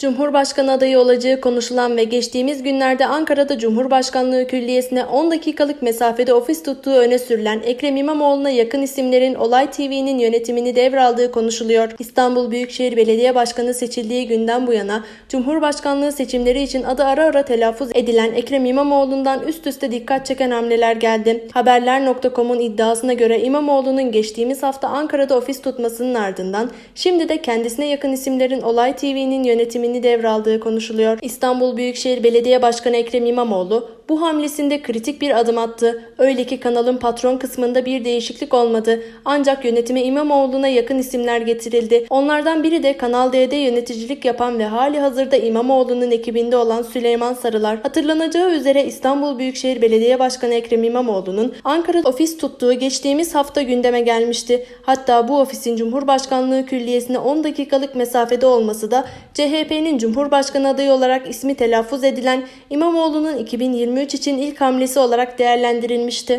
Cumhurbaşkanı adayı olacağı konuşulan ve geçtiğimiz günlerde Ankara'da Cumhurbaşkanlığı Külliyesi'ne 10 dakikalık mesafede ofis tuttuğu öne sürülen Ekrem İmamoğlu'na yakın isimlerin Olay TV'nin yönetimini devraldığı konuşuluyor. İstanbul Büyükşehir Belediye Başkanı seçildiği günden bu yana Cumhurbaşkanlığı seçimleri için adı ara ara telaffuz edilen Ekrem İmamoğlu'ndan üst üste dikkat çeken hamleler geldi. Haberler.com'un iddiasına göre İmamoğlu'nun geçtiğimiz hafta Ankara'da ofis tutmasının ardından şimdi de kendisine yakın isimlerin Olay TV'nin yönetimini devraldığı konuşuluyor. İstanbul Büyükşehir Belediye Başkanı Ekrem İmamoğlu bu hamlesinde kritik bir adım attı. Öyle ki kanalın patron kısmında bir değişiklik olmadı. Ancak yönetime İmamoğlu'na yakın isimler getirildi. Onlardan biri de Kanal D'de yöneticilik yapan ve hali hazırda İmamoğlu'nun ekibinde olan Süleyman Sarılar. Hatırlanacağı üzere İstanbul Büyükşehir Belediye Başkanı Ekrem İmamoğlu'nun Ankara'da ofis tuttuğu geçtiğimiz hafta gündeme gelmişti. Hatta bu ofisin Cumhurbaşkanlığı Külliyesi'ne 10 dakikalık mesafede olması da CHP'nin Cumhurbaşkanı adayı olarak ismi telaffuz edilen İmamoğlu'nun 2023 için ilk hamlesi olarak değerlendirilmişti.